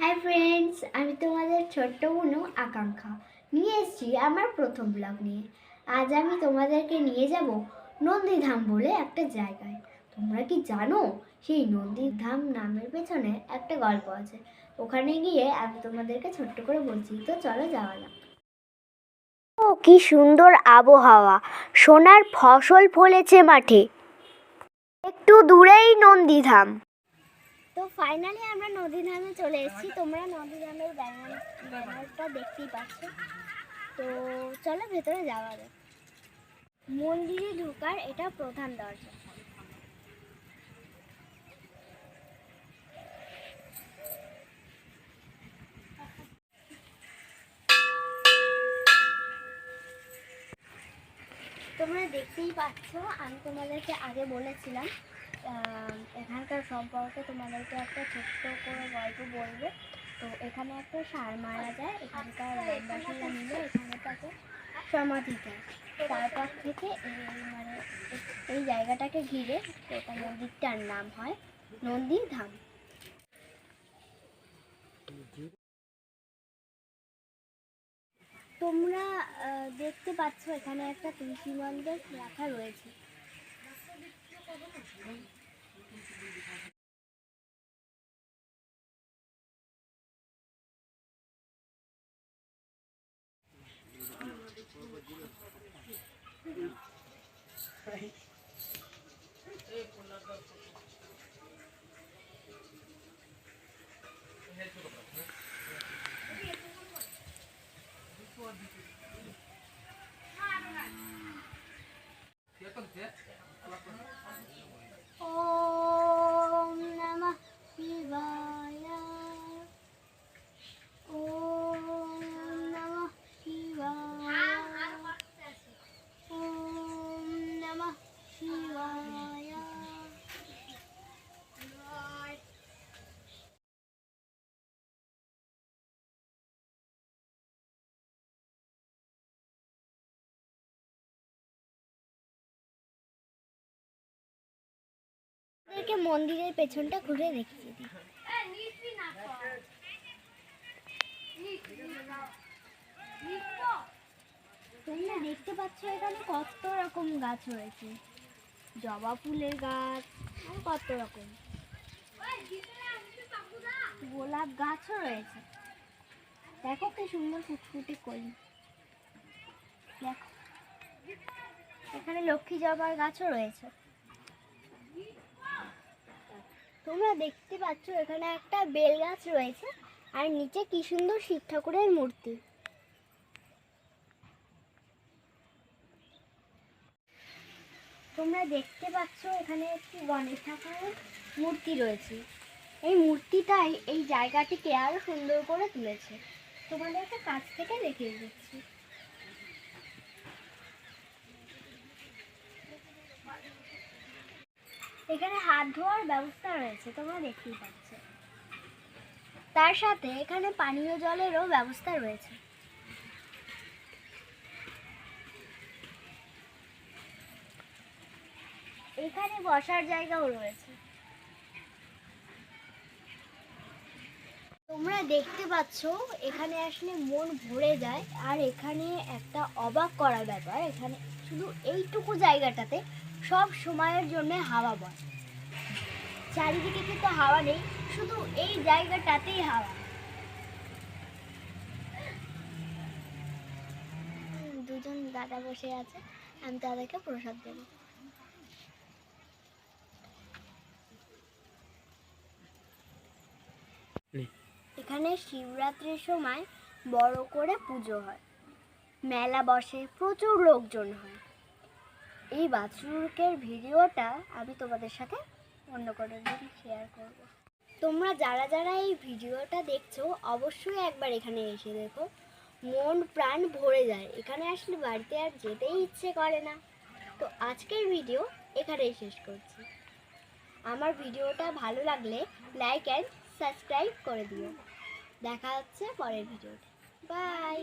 Hi friends আমি তোমাদের ছোট্ট বোনু আকাঙ্ক্ষা। নিয়ে এসেছি আমার প্রথম ব্লগ নিয়ে। আজ আমি তোমাদেরকে নিয়ে যাব নন্দীধাম বলে একটা জায়গায়। তোমরা কি জানো, সেই নন্দীধাম নামের পেছনে একটা গল্প আছে। ওখানে গিয়ে আমি তোমাদেরকে ছোট্ট করে বলছি, তো চলো যাওয়া যাক। ও, কি সুন্দর আবহাওয়া। সোনার ফসল ফলেছে মাঠে। একটু দূরেই নন্দীধাম। ফাইনালি আমরা নদীধামে চলে এসেছি। তোমরা নদীধামের ব্যানার ব্যানারটা দেখতেই পাচ্ছ। তো চলো ভেতরে যাওয়া যাক। মন্দিরে ঢোকার এটা প্রধান দরজা। তোমরা দেখতেই পাচ্ছ, আমি তোমাদেরকে আগে বলেছিলাম এখানকার সম্পর্কে তোমাদেরকে একটা ছোট্ট করে গল্প বলবে। তো এখানে একটা সার মারা যায়, এখানকার বাসিন্দা মিলে এখানে তাকে সমাধি দেয়। তারপর থেকে এই মানে এই জায়গাটাকে ঘিরে ওটা মন্দিরটার নাম হয় নন্দী তোমরা দেখতে পাচ্ছ এখানে একটা তুলসী মন্দির রাখা রয়েছে। দিতে আপনাদেরকে মন্দিরের পেছনটা ঘুরে দেখিয়ে দিই তোমরা দেখতে পাচ্ছ এখানে কত রকম গাছ রয়েছে। জবা ফুলের গাছ কত রকম। গোলাপ গাছও রয়েছে। দেখো কি সুন্দর ফুটফুটে কলি দেখো। এখানে লক্ষ্মী জবার গাছও রয়েছে। তোমরা দেখতে পাচ্ছ এখানে একটা বেল গাছ রয়েছে। আর নিচে কি সুন্দর শিব ঠাকুরের মূর্তি। তোমরা দেখতে পাচ্ছ এখানে একটি গণেশ ঠাকুরের মূর্তি রয়েছে। এই মূর্তিটাই এই জায়গাটিকে আরও সুন্দর করে তুলেছে। তোমাদেরকে কাছ থেকে দেখিয়ে দিচ্ছি। এখানে হাত ধোয়ার ব্যবস্থা রয়েছে, তোমরা দেখতেই পাচ্ছ। তার সাথে এখানে পানীয় জলেরও ব্যবস্থা রয়েছে। এখানে বসার জায়গাও রয়েছে। তোমরা দেখতে পাচ্ছ, এখানে আসলে মন ভরে যায়, আর এখানে একটা অবাক করার ব্যাপার, এখানে শুধু এইটুকু জায়গাটাতে সব সময়ের জন্য হাওয়া বয়। চারিদিকে কিন্তু হাওয়া নেই শুধু এই জায়গাটাতেই হাওয়া। দুজন দাদা বসে আছে আমি তাদেরকে প্রসাদ দেবো। এখানে শিবরাত্রির সময় বড় করে পুজো হয়। মেলা বসে প্রচুর লোকজন হয়। এই বাছুরকের ভিডিওটা আমি তোমাদের সাথে অন্য কোনো দিন শেয়ার করব। তোমরা যারা যারা এই ভিডিওটা দেখছ, অবশ্যই একবার এখানে এসে দেখো। মন প্রাণ ভরে যায়। এখানে আসলে বাড়িতে আর যেতেই ইচ্ছে করে না। তো আজকের ভিডিও এখানেই শেষ করছি। আমার ভিডিওটা ভালো লাগলে লাইক অ্যান্ড সাবস্ক্রাইব করে দিও। দেখা হচ্ছে পরের ভিডিওতে। বাই